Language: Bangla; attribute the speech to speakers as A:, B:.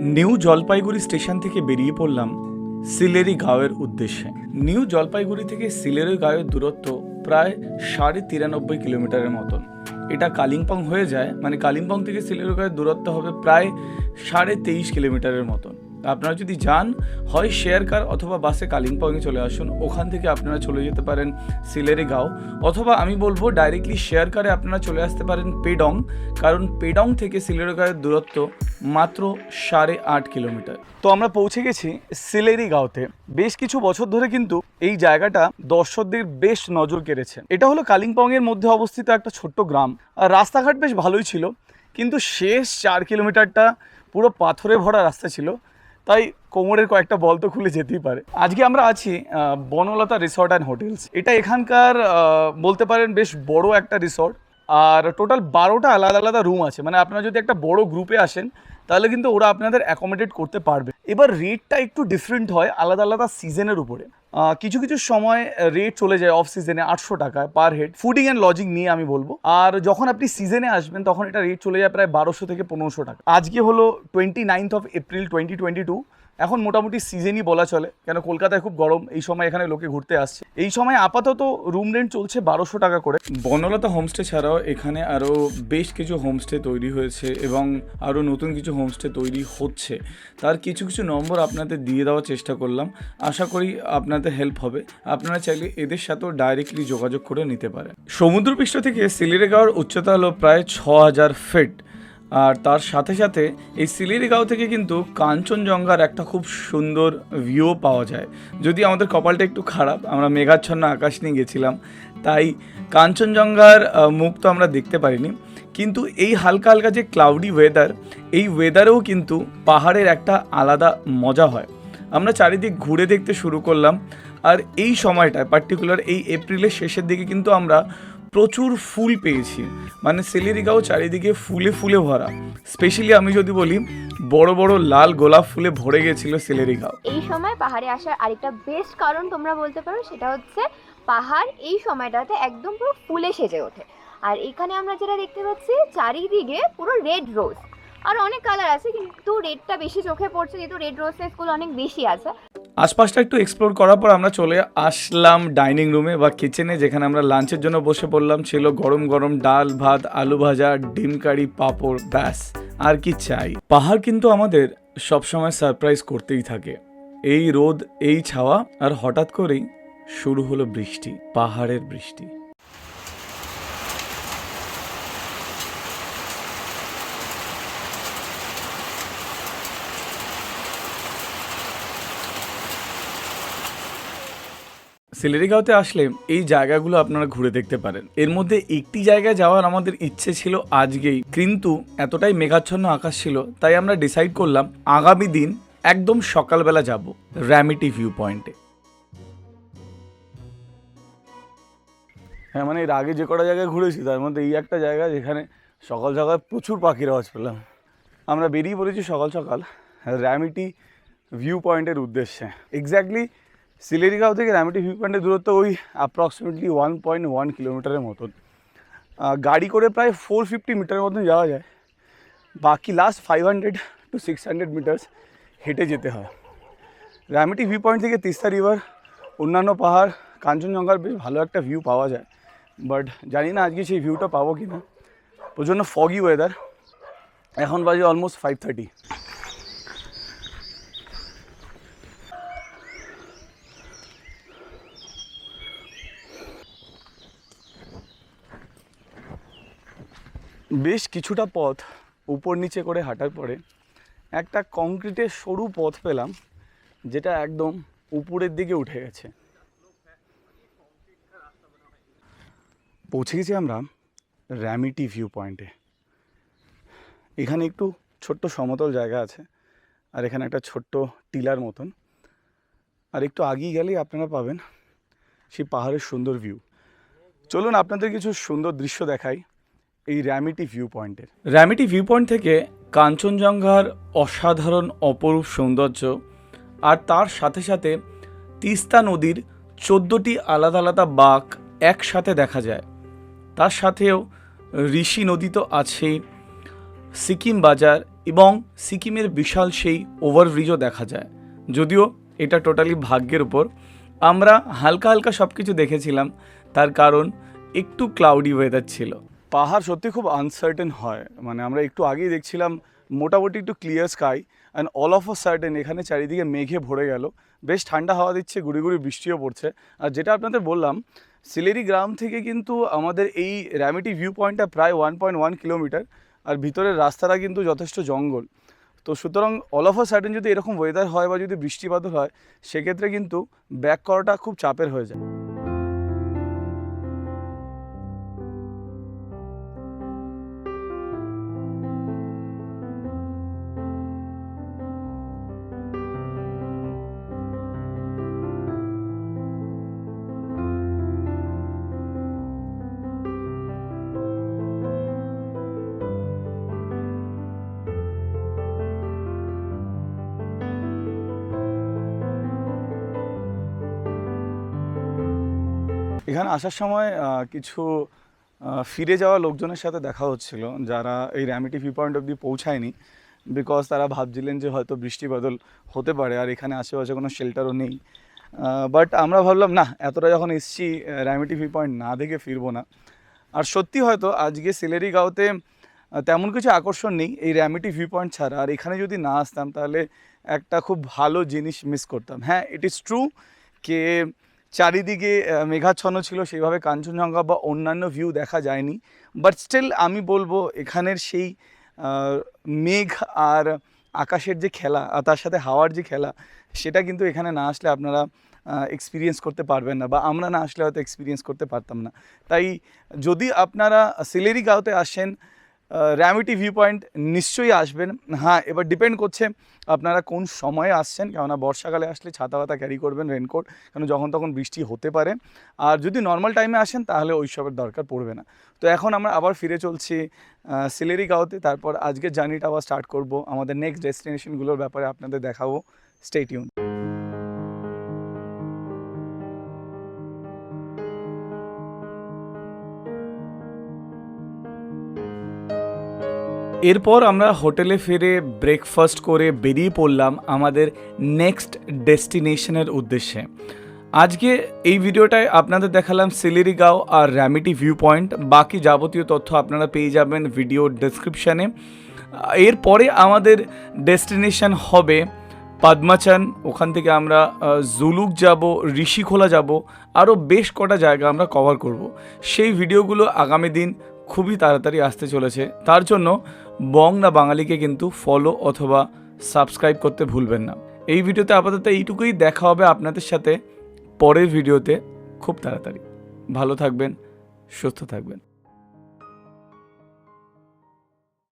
A: নিউ জলপাইগুড়ি স্টেশন থেকে বেরিয়ে পড়লাম সিলেরি গাঁওয়ের উদ্দেশ্যে। নিউ জলপাইগুড়ি থেকে সিলেরি গাঁওয়ের দূরত্ব প্রায় সাড়ে তিরানব্বই কিলোমিটারের মতন। এটা কালিম্পং হয়ে যায় মানে কালিম্পং থেকে সিলেরি গাঁয়ের দূরত্ব হবে প্রায় সাড়ে তেইশ কিলোমিটারের মতন। আপনারা যদি যান, হয় শেয়ার কার অথবা বাসে কালিম্পংয়ে চলে আসুন, ওখান থেকে আপনারা চলে যেতে পারেন সিলেরি গাঁও। অথবা আমি বলব ডাইরেক্টলি শেয়ার কারে আপনারা চলে আসতে পারেন পেডং, কারণ পেডং থেকে সিলেরি গাঁয়ের দূরত্ব মাত্র সাড়ে আট কিলোমিটার। তো আমরা পৌঁছে গেছি সিলেরি গাঁওতে। বেশ কিছু বছর ধরে কিন্তু এই জায়গাটা দর্শকদের বেশ নজর কেড়েছে। এটা হলো কালিম্পংয়ের মধ্যে অবস্থিত একটা ছোট্ট গ্রাম। আর রাস্তাঘাট বেশ ভালোই ছিল, কিন্তু শেষ চার কিলোমিটারটা পুরো পাথরে ভরা রাস্তা ছিল। তাই কোমরের কয়েকটা বল তো খুলে যেতেই পারে। আজকে আমরা আছি বনলতা রিসর্ট অ্যান্ড হোটেলস। এটা এখানকার বলতে পারেন বেশ বড় একটা রিসর্ট। আর টোটাল বারোটা আলাদা আলাদা রুম আছে। মানে আপনারা যদি একটা বড় গ্রুপে আসেন, তাহলে কিন্তু ওরা আপনাদের অ্যাকোমোডেট করতে পারবে। এবার রেটটা একটু ডিফারেন্ট হয় আলাদা আলাদা সিজনের উপরে। কিছু কিছু সময় রেট চলে যায় অফ সিজনে আটশো টাকায় per head fooding and lodging নিয়ে আমি বলব। আর যখন আপনি সিজনে আসবেন, তখন এটা রেট চলে যায় প্রায় বারোশো থেকে পনেরোশো টাকা। আজকে হলো twenty ninth of April twenty twenty two এখন মোটামুটি সিজনই বলা চলে, কেন কলকাতায় খুব গরম, এই সময় এখানে লোকে ঘুরতে আসছে। এই সময় আপাতত রুম রেন্ট চলছে বারোশো টাকা করে। বনলতা হোমস্টে ছাড়াও এখানে আরও বেশ কিছু হোমস্টে তৈরি হয়েছে এবং আরও নতুন কিছু হোমস্টে তৈরি হচ্ছে। তার কিছু কিছু নম্বর আপনাদের দিয়ে দেওয়ার চেষ্টা করলাম। আশা করি আপনাদের হেল্প হবে। আপনারা চাইলে এদের সাথেও ডাইরেক্টলি যোগাযোগ করে নিতে পারেন। সমুদ্রপৃষ্ঠ থেকে সিলিরেগাঁওর উচ্চতা হলো প্রায় ছ হাজার ফিট আর তার সাথে সাথে এই সিলিরিগাঁও থেকে কিন্তু কাঞ্চনজঙ্ঘার একটা খুব সুন্দর ভিউ পাওয়া যায়। যদি আমাদের কপালটা একটু খারাপ, আমরা মেঘাচ্ছন্ন আকাশ নিয়ে গেছিলাম, তাই কাঞ্চনজঙ্ঘার মুখ তো আমরা দেখতে পারিনি। কিন্তু এই হালকা হালকা যে ক্লাউডি ওয়েদার এই ওয়েদারেও কিন্তু পাহাড়ের একটা আলাদা মজা হয়। আমরা চারিদিক ঘুরে দেখতে শুরু করলাম, আর এই সময়টায় পার্টিকুলার এই এপ্রিলের শেষের দিকে কিন্তু আমরা প্রচুর ফুল পেয়েছি। মানে সেলেরিগাঁও চারিদিকে ফুলে ফুলে ভরা। স্পেশালি আমি যদি বলি, বড় বড় লাল গোলাপ ফুলে ভরে গেছিল সেলেরিগাঁও।
B: এই সময় পাহাড়ে আসার আরেকটা বেস্ট কারণ তোমরা বলতে পারো, সেটা হচ্ছে পাহাড় এই সময়টাতে একদম পুরো ফুলে সেজে ওঠে। আর এখানে আমরা যেটা দেখতে পাচ্ছি, চারিদিকে পুরো রেড রোজ আর অনেক কালার আছে, কিন্তু রেডটা বেশি চোখে পড়ছে, যেহেতু রেড রোজেসগুলো অনেক বেশি আছে।
A: আশপাশটা একটু এক্সপ্লোর করার পর আমরা চলে আসলাম ডাইনিং রুমে বা কিচেনে যেখানে আমরা লাঞ্চের জন্য বসে পড়লাম। ছিল গরম গরম ডাল, ভাত, আলু ভাজা, ডিম কারি, পাঁপড়, ব্যাস, আর কি চাই। পাহাড় কিন্তু আমাদের সবসময় সারপ্রাইজ করতেই থাকে। এই রোদ, এই ছাওয়া, আর হঠাৎ করেই শুরু হলো বৃষ্টি, পাহাড়ের বৃষ্টি। সিলেরিগাঁওতে আসলে এই জায়গাগুলো আপনারা ঘুরে দেখতে পারেন। এর মধ্যে একটি জায়গায় যাওয়ার আমাদের ইচ্ছে ছিল আজকেই। কিন্তু এতটাই মেঘাচ্ছন্ন আকাশ ছিল, তাই আমরা ডিসাইড করলাম আগামী দিন একদম সকালবেলা যাব র্যামিটি ভিউ পয়েন্টে হ্যাঁ মানে এর আগে যে কটা জায়গায় ঘুরেছি, তার মধ্যে এই একটা জায়গা যেখানে সকাল সকাল প্রচুর পাখির আওয়াজ পেলাম। আমরা বেরিয়ে পড়েছি সকাল সকাল র্যামিটি ভিউ পয়েন্টের উদ্দেশ্যে। এক্স্যাক্টলি সিলেরিগাঁও থেকে র্যামিটি ভিউ পয়েন্টের দূরত্ব ওই অ্যাপ্রক্সিমেটলি ওয়ান পয়েন্ট ওয়ান কিলোমিটারের মতন। আহ, গাড়ি করে প্রায় ফোর ফিফটি মিটারের মতন যাওয়া যায়। বাকি last five hundred to six hundred metres হেঁটে যেতে হয়। র্যামিটি ভিউ পয়েন্ট থেকে তিস্তা রিভার অন্যান্য পাহাড় কাঞ্চনজঙ্ঘার বেশ ভালো একটা ভিউ পাওয়া যায়। বাট জানি না আজকে সেই ভিউটা পাবো কি না প্রচণ্ড ফগি ওয়েদার এখন বাজে অলমোস্ট ফাইভ থার্টি বেশ কিছুটা পথ উপর নিচে করে হাঁটার পরে একটা কংক্রিটের সরু পথ পেলাম, যেটা একদম উপরের দিকে উঠে গেছে। পৌঁছে গেছি আমরা র্যামিটি ভিউ পয়েন্টে। এখানে একটু ছোট্ট সমতল জায়গা আছে, আর এখানে একটা ছোট্ট টিলার মতন। আর একটু আগিয়ে গেলেই আপনারা পাবেন সেই পাহাড়ের সুন্দর ভিউ। চলুন আপনাদের কিছু সুন্দর দৃশ্য দেখাই। এই র্যামিটি ভিউ পয়েন্টের র্যামিটি ভিউ পয়েন্ট থেকে কাঞ্চনজঙ্ঘার অসাধারণ অপরূপ সৌন্দর্য আর তার সাথে সাথে তিস্তা নদীর চোদ্দোটি আলাদা আলাদা বাঁক একসাথে দেখা যায়। তার সাথেও ঋষি নদী তো আছেই, সিকিম বাজার এবং সিকিমের বিশাল সেই ওভারব্রিজও দেখা যায়। যদিও এটা টোটালি ভাগ্যের উপর। আমরা হালকা হালকা সব কিছু দেখেছিলাম, তার কারণ একটু ক্লাউডি ওয়েদার ছিল। পাহাড় সত্যি খুব আনসার্টেন হয়। মানে আমরা একটু আগেই দেখছিলাম, মোটামুটি একটু clear sky and all of certain এখানে চারিদিকে মেঘে ভরে গেল। বেশ ঠান্ডা হাওয়া দিচ্ছে, গুড়ি গুড়ি বৃষ্টিও পড়ছে। আর যেটা আপনাদের বললাম, সিলেরি গ্রাম থেকে কিন্তু আমাদের এই র্যামিটি ভিউ পয়েন্টটা প্রায় ওয়ান পয়েন্ট ওয়ান কিলোমিটার আর ভিতরের রাস্তাটা কিন্তু যথেষ্ট জঙ্গল। তো সুতরাং অল অফ সার্টেন যদি এরকম ওয়েদার হয় বা যদি বৃষ্টিপাত হয়, সেক্ষেত্রে কিন্তু ব্যাক করাটা খুব চাপের হয়ে যায়। এখানে আসার সময় কিছু ফিরে যাওয়া লোকজনের সাথে দেখা হচ্ছিল, যারা এই র্যামিটি ভিউ পয়েন্ট অব্দি পৌঁছায়নি বিকজ তারা ভাবছিলেন যে হয়তো বৃষ্টি বাদল হতে পারে, আর এখানে আশেপাশে কোনো শেল্টারও নেই। বাট আমরা ভাবলাম, না, এতটা যখন এসছি র্যামিটি ভিউ পয়েন্ট না দেখে ফিরবো না। আর সত্যি হয়তো আজকে সিলেরি গাঁওতে তেমন কিছু আকর্ষণ নেই এই র্যামিটি ভিউ পয়েন্ট ছাড়া। আর এখানে যদি না আসতাম, তাহলে একটা খুব ভালো জিনিস মিস করতাম। হ্যাঁ ইট ইজ ট্রু কে চারিদিকে মেঘাচ্ছন্ন ছিল, সেইভাবে কাঞ্চনজঙ্ঘা বা অন্যান্য ভিউ দেখা যায়নি। বাট স্টিল আমি বলব, এখানের সেই মেঘ আর আকাশের যে খেলা, আর তার সাথে হাওয়ার যে খেলা, সেটা কিন্তু এখানে না আসলে আপনারা এক্সপিরিয়েন্স করতে পারবেন না, বা আমরা না আসলে হয়তো এক্সপিরিয়েন্স করতে পারতাম না। তাই যদি আপনারা সিলেরি গাঁওতে আসেন র্যামিটি ভিউ পয়েন্ট নিশ্চয়ই আসবেন। হ্যাঁ এবার ডিপেন্ড করছে আপনারা কোন সময়ে আসছেন। কেননা বর্ষাকালে আসলে ছাতা পাতা ক্যারি করবেন রেনকোট কারণ যখন তখন বৃষ্টি হতে পারে। আর যদি নর্মাল টাইমে আসেন, তাহলে ওই সবের দরকার পড়বে না। তো এখন আমরা আবার ফিরে চলছি সিলেরি গাঁওতে। তারপর আজকের জার্নিটা আবার স্টার্ট করব। আমাদের নেক্সট ডেস্টিনেশনগুলোর ব্যাপারে আপনাদের দেখাবো। স্টেটিউন এরপর আমরা হোটেলে ফিরে ব্রেকফাস্ট করে বেরিয়ে পড়লাম আমাদের নেক্সট ডেস্টিনেশনের উদ্দেশ্যে। আজকে এই ভিডিওটায় আপনাদের দেখালাম সিলেরিগাঁও আর র্যামিটি ভিউ পয়েন্ট বাকি যাবতীয় তথ্য আপনারা পেয়ে যাবেন ভিডিও ডেসক্রিপশানে এরপরে আমাদের ডেস্টিনেশন হবে পদ্মাচান। ওখান থেকে আমরা জুলুক যাব, ঋষিখোলা যাব। আরও বেশ কটা জায়গা আমরা কভার করব। সেই ভিডিওগুলো আগামী দিন খুবই তাড়াতাড়ি আসতে চলেছে। তার জন্য বং না বাঙালিকে কিন্তু ফলো অথবা সাবস্ক্রাইব করতে ভুলবেন না। এই ভিডিওতে আপাতত এইটুকুই, দেখা হবে আপনাদের সাথে পরের ভিডিওতে। খুব তাড়াতাড়ি। ভালো থাকবেন, সুস্থ থাকবেন।